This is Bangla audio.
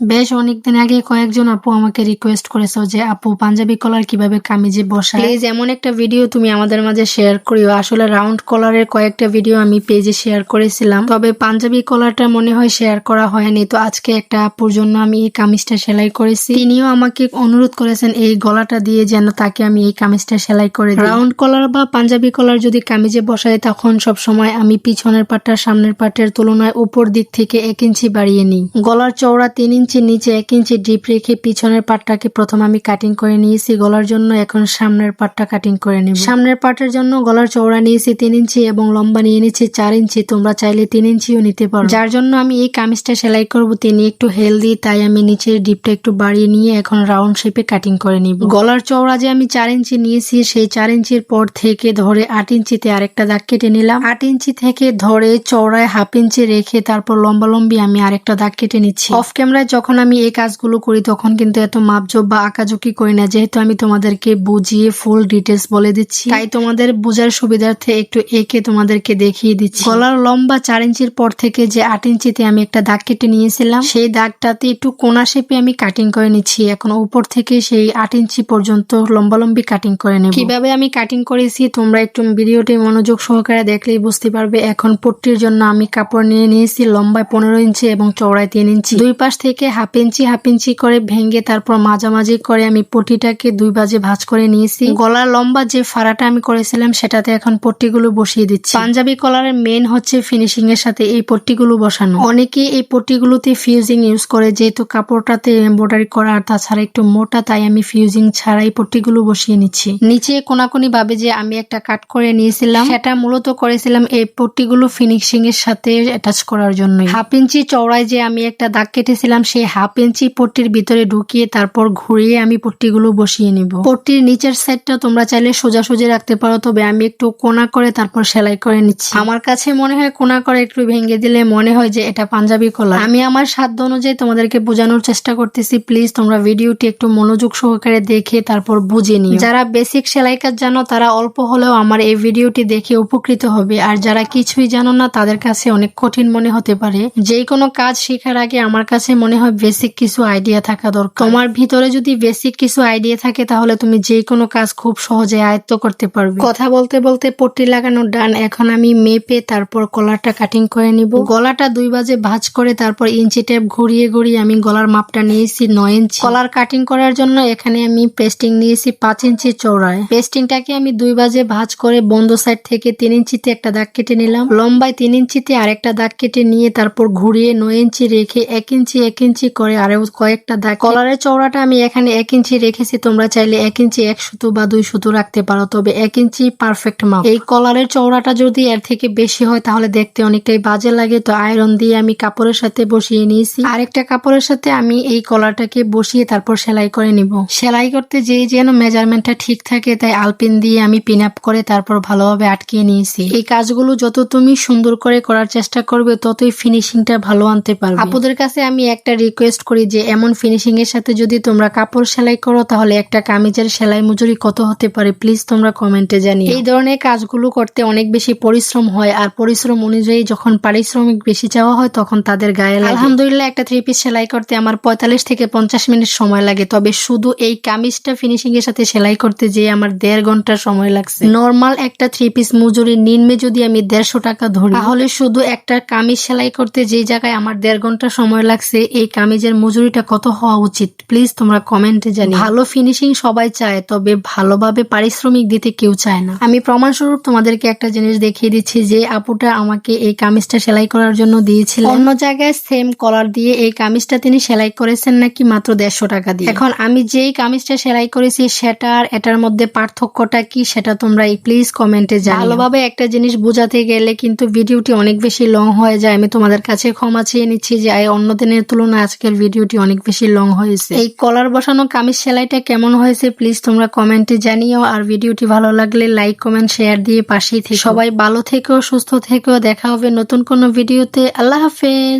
বেশ, অনেকদিন আগে কয়েকজন আপু আমাকে রিকোয়েস্ট করেছ যে, আপু, পাঞ্জাবি কলার কীভাবে কামিজে বসায়? প্লিজ এমন একটা ভিডিও তুমি আমাদের মাঝে শেয়ার করিও। আসলে রাউন্ড কলারের কয়েকটা ভিডিও আমি পেজে শেয়ার করেছিলাম। তবে পাঞ্জাবি কলারটা মনে হয় শেয়ার করা হয়নি। তো আজকে একটা আপুর জন্য আমি এই কামিজটা সেলাই করেছি। তিনিও আমাকে অনুরোধ করেছেন এই গলাটা দিয়ে যেন তাকে আমি এই কামিজটা সেলাই করে রাউন্ড কলার বা পাঞ্জাবি কলার যদি কামিজে বসাই তখন সব সময় আমি পিছনের পাটটা সামনের পাটের তুলনায় উপর দিক থেকে এক ইঞ্চি বাড়িয়ে নিই। গলার চওড়া তিন ইঞ্চি নিচে এক ইঞ্চি ডিপ রেখে পিছনের পাটটাকে প্রথম আমি কাটিং করে নিয়েছি। গলার জন্য এখন সামনের পাটটা কাটিং করে নিব। সামনের পাটের জন্য গলার চওড়া নিয়েছি তিন ইঞ্চি এবং লম্বা নিয়ে নিচ্ছি চার ইঞ্চি। তোমরা চাইলে তিন ইঞ্চিও নিতে পারো। যার জন্য আমি এই কামিজটা সেলাই করব, তিনি একটু হেলদি তাই আমি নিচের ডিপটা একটু বাড়িয়ে নিয়ে এখন রাউন্ড শেপে কাটিং করে নিব। গলার চওড়া যে আমি চার ইঞ্চি নিয়েছি, সেই চার ইঞ্চির পর থেকে ধরে আট ইঞ্চিতে আরেকটা দাগ কেটে নিলাম। আট ইঞ্চি থেকে ধরে চওড়ায় হাফ ইঞ্চি রেখে তারপর লম্বা লম্বি আমি আরেকটা দাগ কেটে নিচ্ছি। অফ ক্যামেরায় যখন আমি এই কাজগুলো করি, তখন কিন্তু এত মাপজোপ বা আঁকাঝুঁকি করি না, যেহেতু আমি তোমাদেরকে বুঝিয়ে ফুল ডিটেলস বলে দিচ্ছি। তাই তোমাদের বোঝার সুবিধার্থে একটু একে তোমাদেরকে দেখিয়ে দিচ্ছি। গলার লম্বা চার ইঞ্চির পর থেকে যে আট ইঞ্চিতে আমি একটা দাগ কেটে নিয়েছিলাম, সেই দাগটাতে একটু কোনা শেপে আমি কাটিং করে নিচ্ছি। এখন উপর থেকে সেই আট ইঞ্চি পর্যন্ত লম্বা লম্বি কাটিং করে নেব। কীভাবে আমি কাটিং করেছি, তোমরা একটু ভিডিওটি মনোযোগ সহকারে দেখলেই বুঝতে পারবে। এখন পট্টির জন্য আমি কাপড় নিয়ে নিয়েছি লম্বায় পনেরো ইঞ্চি এবং চওড়ায় তিন ইঞ্চি। দুই পাশ থেকে হাফ ইঞ্চি, হাফ করে ভেঙে তারপর মাঝামাঝি করে আমি পটিটাকে দুই বাজে ভাঁজ করে নিয়েছি। গলার লম্বা যে ফাড়াটা আমি করেছিলাম, সেটাতে এখন পট্টিগুলো বসিয়ে দিচ্ছি। পাঞ্জাবি কলারের মেন হচ্ছে ফিনিশিং এর সাথে এই পট্টিগুলো বসানো। অনেকে এই পট্টিগুলোতে ফিউজিং ইউজ করে, যেহেতু কাপড়টাতে এমব্রয়ডারি করা আর তাছাড়া একটু মোটা, তাই আমি ফিউজিং ছাড়াই পট্টিগুলো বসিয়ে নিচ্ছি। নিচে কোনাকুনি ভাবে যে আমি একটা কাট করে নিয়েছিলাম, সেটা মূলত করেছিলাম এই পট্টিগুলো ফিনিশিং এর সাথে অ্যাটাচ করার জন্য হাফ ইঞ্চি চওড়ায় যে আমি একটা দাগ কেটেছিলাম সেই হাফ ইঞ্চি পট্টির ভিতরে ঢুকিয়ে তারপর ঘুরিয়ে আমি পট্টিগুলো বসিয়ে নিব। পট্টির নিচের সাইডটা তোমরা চাইলে সোজা সোজা রাখতে পারো, তবে আমি একটু কোনা করে তারপর সেলাই করে নিচ্ছি। আমার কাছে মনে হয় কোনা করে একটু ভেঙে দিলে মনে হয় যে এটা পাঞ্জাবি কলা আমি আমার সাধ্য অনুযায়ী তোমাদেরকে বোঝানোর চেষ্টা করতেছি। প্লিজ তোমরা ভিডিওটি একটু মনোযোগ সহকারে দেখে তারপর বুঝে নিও। যারা বেসিক সেলাই কাজ জানো, তারা অল্প হলেও আমার এই ভিডিওটি দেখে উপকৃত হবে। আর যারা কিছুই জানো না, তাদের কাছে অনেক কঠিন মনে হতে পারে। যে কোনো কাজ শেখার আগে আমার কাছে মনে হয় বেসিক কিছু আইডিয়া থাকা দরকার। তোমার ভিতরে যদি বেসিক কিছু আইডিয়া থাকে তাহলে তুমি যে কোনো কাজ খুব সহজে আয়ত্ত করতে পারবে। কথা বলতে বলতে পট্টি লাগানো ডান এখন আমি মেপে তারপর কলারটা কাটিং করে নিব। গলাটা দুই বাজে ভাঁজ করে তারপর ইঞ্চি টেপ ঘুরিয়ে ঘুরিয়ে আমি গলার মাপটা নিয়েছি নয় ইঞ্চি। কলার কাটিং করার জন্য এখানে আমি পেস্টিং নিয়েছি পাঁচ ইঞ্চি চৌড়ায় পেস্টিংটাকে আমি দুই বাজে ভাঁজ করে বন্ধ সাইড থেকে তিন ইঞ্চিতে একটা দাগ কেটে নিলাম। লম্বায় তিন ইঞ্চিতে আরেকটা দাগ কেটে নিয়ে তারপর ঘুরিয়ে নয় ইঞ্চি রেখে এক ইঞ্চি এক ইঞ্চি করে আরও কয়েকটা দাগ। কলারের চওড়াটা আমি এখানে এক ইঞ্চি রেখেছি, তোমরা চাইলে এক ইঞ্চি এক সুতো বা দুই সুতো রাখতে পারো, তবে এক ইঞ্চি পারফেক্ট মাপ এই কলারের চওড়াটা যদি এর থেকে বেশি হয়, তাহলে দেখতে অনেকটাই বাজে লাগে, তো আয়রন দিয়ে আমি কাপড়ের সাথে বসিয়ে নিয়েছি। আরেকটা কাপড়ের সাথে আমি এই কলারটাকে বসিয়ে তারপর সেলাই করে নিব। সেলাই করতে যে যেন মেজারমেন্টটা ঠিক থাকে, তাই আলপিন দিয়ে আমি পিন আপ করে তারপর ভালোভাবে আটকিয়ে নিয়েছি। এই কাজগুলো যত তুমি সুন্দর করে করার চেষ্টা করবে, ততই ফিনিশিংটা ভালো আনতে পারবে। আপুদের কাছে আমি একটা রিকোয়েস্ট করি যে এমন ফিনিশিংয়ের সাথে যদি তোমরা কাপড় সেলাই করো, তাহলে একটা কামিজের সেলাই মজুরি কত হতে পারে? প্লিজ তোমরা কমেন্টে জানিয়ে এই ধরনের কাজগুলো করতে অনেক বেশি পরিশ্রম হয়, আর পরিশ্রম অনুযায়ী যখন পারিশ্রমিক বেশি চাওয়া হয়, তখন তাদের গায়ে লাগে। আলহামদুলিল্লাহ, একটা থ্রি পিস সেলাই করতে আমার পঁয়তাল্লিশ থেকে পঞ্চাশ মিনিট সময় লাগে। তবে শুধু এই কামিজটা ফিনিশিং এর সাথে সেলাই করতে যেয়ে আমার দেড় ঘণ্টা সময় লাগছে। নর্মাল একটা থ্রি পিস মজুরি নিম্নে যদি আমি দেড়শো টাকা ধরি, তাহলে শুধু একটা কামিজ সেলাই করতে যে জায়গায় আমার দেড় ঘণ্টা সময় লাগছে, এই কামিজের মজুরিটা কত হওয়া উচিত? প্লিজ তোমরা কমেন্টে জানি ভালো ফিনিশিং সবাই চায় তবে ভালোভাবে পারিশ্রমিক দিতে কেউ চায় না। আমি প্রমাণস্বরূপ তোমাদেরকে একটা জিনিস দেখিয়ে দিচ্ছি যে আপুটা আমাকে এই কামিজটা সেলাই করার জন্য দিয়েছিলেন। অন্য জায়গায় সেম কলার দিয়ে এই কামিজটা তিনি সেলাই করেছেন নাকি মাত্র দেড়শো টাকা দিয়ে? এখন আমি যেই কামিজটা সেলাই করেছি সেটার এটার মধ্যে পার্থক্যটা কি সেটা তোমরা প্লিজ কমেন্টে জানাও। ভালোভাবে একটা জিনিস বোঝাতে গেলে কিন্তু ভিডিওটি অনেক বেশি লং হয়ে যায়। আমি তোমাদের কাছে ক্ষমা চেয়ে নিচ্ছি যে এই অন্য দিনের তুলনায় আজকের ভিডিওটি অনেক বেশি লং হয়েছে। এই কলার বসানো কামিজ সেলাইটা কেমন হয়েছে প্লিজ তোমরা কমেন্টে জানিও। আর ভিডিওটি ভালো লাগলে লাইক কমেন্ট শেয়ার দিয়ে পাশেই থেকে। সবাই ভালো থেকেও সুস্থ থেকেও দেখা হবে নতুন কোনো ভিডিওতে। আল্লাহ হাফেজ।